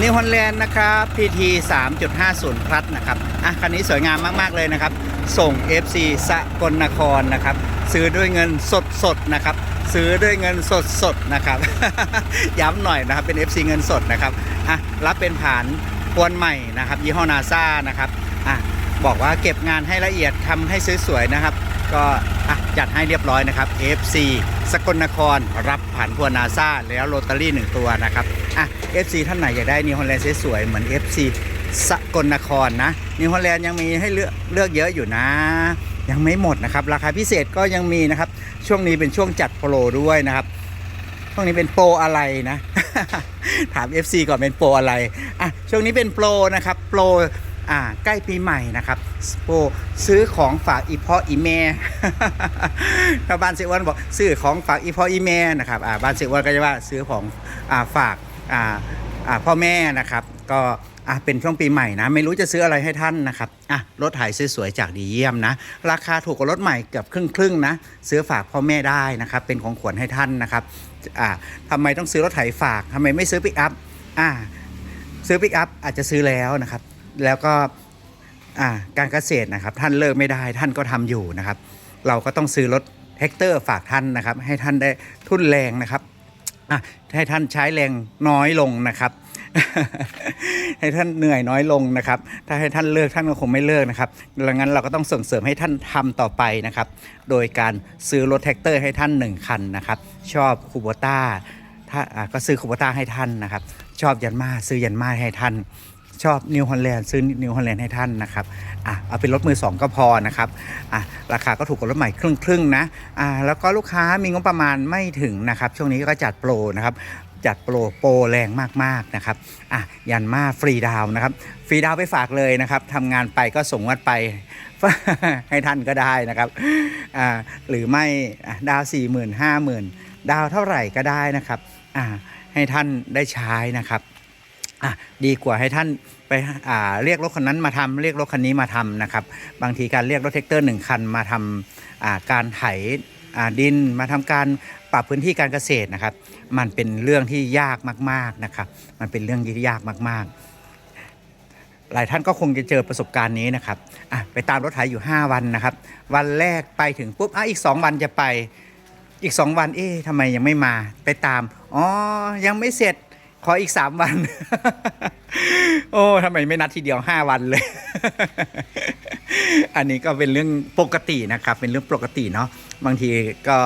นิวฮอลแลนด์นะครับ PT 3.50 พลัสนะครับ อะ คันนี้สวยงามมาก ๆ เลยนะครับ ส่ง FC สกลนครนะครับ ซื้อด้วยเงินสดๆนะครับ ซื้อด้วยเงินสดๆนะครับ ย้ำหน่อยนะครับ เป็น FC เงินสดนะครับ อะ รับเป็นผ่านพวนใหม่นะครับ ยี่ห้อนาซานะครับ อะ บอกว่าเก็บงานให้ละเอียดทำให้สวยๆนะครับ ก็อะจัดให้เรียบร้อยนะครับ FC สกลนครรับผ่านพัวนนาซาแล้วโรตารี่หนึ่งตัวนะครับอะ FC ท่านไหนอยากได้นิวฮอลแลนด์สวยๆเหมือน FC สกลนครนะนิวฮอลแลนด์ยังมีให้เลือกเลือกเยอะอยู่นะ ยังไม่หมดนะครับ ราคาพิเศษก็ยังมีนะครับ ช่วงนี้เป็นช่วงจัดโปรด้วยนะครับช่วงนี้เป็นโปรอะไรนะ ถาม FC ก่อนเป็นโปรอะไรอะช่วงนี้เป็นโปรนะครับโปร อ่าใกล้ปีใหม่นะครับโปซื้อของฝากอีพ่ออีแม่ถ้าบ้านเซอ้วนบอกซื้อของฝากอีพ่ออีแม่นะครับอ่าบ้านเซอ้วนก็จะว่าซื้อของอ่าฝากอ่าอ่าพ่อแม่นะครับ ก็อะเป็นช่วงปีใหม่นะ ไม่รู้จะซื้ออะไรให้ท่านนะครับอะรถไถสวยๆจากดีเยี่ยมนะ ราคาถูกกว่ารถใหม่เกือบครึ่งครึ่งๆนะ ซื้อฝากพ่อแม่ได้นะครับ เป็นของขวัญให้ท่านนะครับอ่าทำไมต้องซื้อรถไถฝากทำไมไม่ซื้อปิกอัพอ่าซื้อปิกอัพอาจจะซื้อแล้วนะครับ แล้วก็การเกษตรนะครับ ท่านเลิกไม่ได้ท่านก็ทำอยู่นะครับ เราก็ต้องซื้อรถแท็กเตอร์ฝากท่านนะครับ ให้ท่านได้ทุนแรงนะครับให้ท่านใช้แรงน้อยลงนะครับ ให้ท่านเหนื่อยน้อยลงนะครับ ถ้าให้ท่านเลิกท่านก็คงไม่เลิกนะครับดังนั้นเราก็ต้องส่งเสริมให้ท่านทำต่อไปนะครับ โดยการซื้อรถแท็กเตอร์ให้ท่านหนึ่งคันนะครับ ชอบคูโบต้าถ้าอ่าก็ซื้อคูโบต้าให้ท่านนะครับ ชอบยันมาซื้อยันมาให้ท่าน ชอบนิวฮอลแลนด์ซื้อนิวฮอลแลนด์ให้ท่านนะครับอะเอาเป็นรถมือสองก็พอนะครับอะราคาก็ถูกกว่ารถใหม่ครึ่งครึ่งๆนะอะแล้วก็ลูกค้ามีงบประมาณไม่ถึงนะครับช่วงนี้ก็จัดโปรนะครับจัดโปรโปรแรงมากๆนะครับอะยันมาฟรีดาวนะครับฟรีดาวไปฝากเลยนะครับทำงานไปก็ส่งวัดไปให้ท่านก็ได้นะครับอ่าหรือไม่ดาวสี่หมื่นห้าหมื่นดาวเท่าไหร่ก็ได้นะครับอ่าให้ท่านได้ใช้นะครับ อะดีกว่าให้ท่านไปอ่าเรียกรถคันนั้นมาทำเรียกรถคันนี้มาทำนะครับ บางทีการเรียกรถแท็กเตอร์หนึ่งคันมาทำอ่าการไถอ่าดินมาทำการปรับพื้นที่การเกษตรนะครับ มันเป็นเรื่องที่ยากมากๆนะครับ มันเป็นเรื่องที่ยากมาก ๆ หลายท่านก็คงจะเจอประสบการณ์นี้นะครับอะไปตามรถไถอยู่ 5 วันนะครับ วันแรกไปถึงปุ๊บอะอีก 2 วันจะไปอีก 2 วันเอ๊ะทำไมยังไม่มาไปตามอ๋อยังไม่เสร็จ ออีก3วัน โอ้ทำไมไม่นัดทีเดียว5วันเลย อันนี้ก็เป็นเรื่องปกตินะครับ เป็นเรื่องปกติเนาะบางทีก็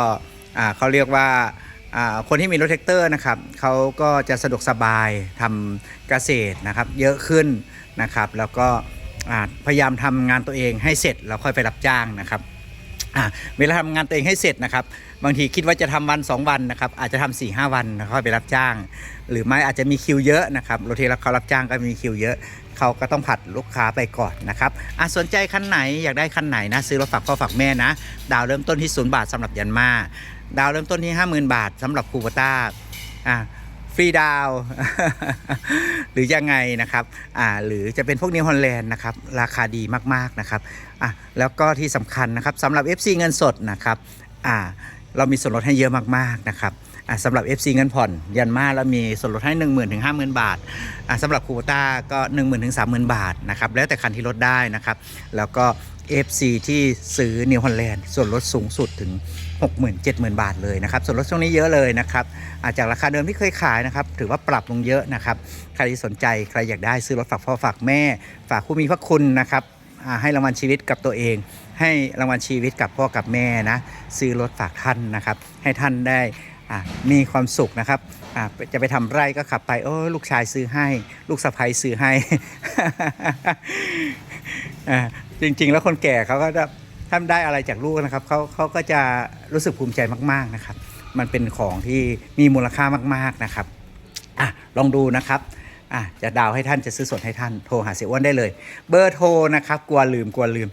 เขาเรียกว่าคนที่มีรถแท็กเตอร์นะครับเขาก็จะสะดวกสบายทำเกษตรนะครับ เยอะขึ้นนะครับ แล้วก็พยายามทำงานตัวเองให้เสร็จแล้วค่อยไปรับจ้างนะครับ เวลาทำงานตัวเองให้เสร็จนะครับ บางทีคิดว่าจะทำวัน 2 วันนะครับ อาจจะทำ4ี่ห้าวันแล้วค่อยไปรับจ้าง หรือไม่อาจจะมีคิวเยอะนะครับโรถที่เขารับจ้างก็มีคิวเยอะ เขาก็ต้องผัดลูกค้าไปก่อนนะครับอะสนใจคันไหนอยากได้คันไหนนะ ซื้อรถฝากพ่อฝากแม่นะ ดาวเริ่มต้นที่ศูนย์บาทสำหรับยันมา ดาวเริ่มต้นที่ 50,000 บาทสำหรับคูปต้าอะ ฟรีดาว หรือยังไงนะครับอ่าหรือจะเป็นพวกนิวฮอลแลนด์นะครับราคาดีมากๆนะครับอะแล้วก็ที่สำคัญนะครับสำหรับ FC เงินสดนะครับอ่าเรามีส่วนลดให้เยอะมากๆนะครับ สำหรับ FC เงินผ่อน ยันมาเรามีส่วนลดให้1 0,000ถึง50,000 บาทสำหรับคูปต้าก็1 0,000ถึง30,000 บาทนะครับแล้วแต่คันที่ลดได้นะครับ แล้วก็ FC ที่ซื้อนิวฮอลแลนด์ส่วนลดสูงสุดถึง 60,000 70,000 บาทเลยนะครับ ส่วนลดช่วงนี้เยอะเลยนะครับอาจากราคาเดิมที่เคยขายนะครับ ถือว่าปรับลงเยอะนะครับ ใครที่สนใจใครอยากได้ซื้อรถฝากพ่อฝากแม่ ฝากผู้มีพระคุณนะครับให้รางวัลชีวิตกับตัวเอง ให้รางวัลชีวิตกับพ่อกับแม่นะซื้อรถฝากท่านนะครับ ให้ท่านได้ อ่ามีความสุขนะครับอ่าจะไปทำไร่ก็ขับไปโอ้ลูกชายซื้อให้ ลูกสะใภ้ซื้อให้อ่าจริง ๆ แล้วคนแก่เขาก็จะถ้าได้อะไรจากลูกนะครับเขาเขาก็จะรู้สึกภูมิใจมากๆนะครับ มันเป็นของที่มีมูลค่ามากๆนะครับอะลองดูนะครับ อะจะดาวให้ท่านจะซื้อสดให้ท่านโทรหาเสียอ้วนได้เลย เบอร์โทรนะครับกลัวลืมกลัวลืม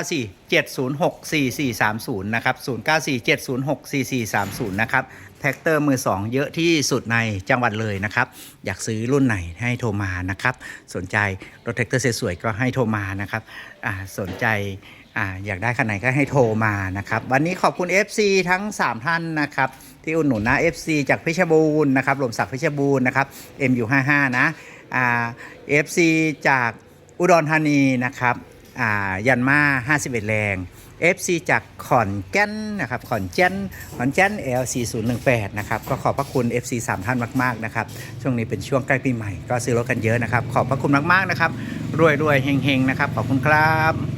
094 706 4430 นะครับ 094 706 4430 นะครับแท็กเตอร์มือ 2 เยอะที่สุดในจังหวัดเลยนะครับ อยากซื้อรุ่นไหนให้โทรมานะครับ สนใจรถแท็กเตอร์สวยๆก็ให้โทรมานะครับอ่าสนใจอ่าอยากได้คันไหนก็ให้โทรมานะครับ วันนี้ขอบคุณ FC ทั้ง 3 ท่านนะครับ ที่อุดหนุนนะ FC จากเพชรบูรณ์นะครับลมศักดิ์เพชรบูรณ์นะครับ MU55 นะอ่า FC จากอุดรธานีนะครับอ่ายันมา 51 แรง FC จากขอนแก่นนะครับขอนแก่นขอนแก่น L4018 นะครับก็ขอบพระคุณ FC 3 ท่านมากๆนะครับช่วงนี้เป็นช่วงใกล้ปีใหม่ก็ซื้อรถกันเยอะนะครับ ขอบพระคุณมากๆนะครับรวยๆเฮงๆนะครับขอบคุณครับ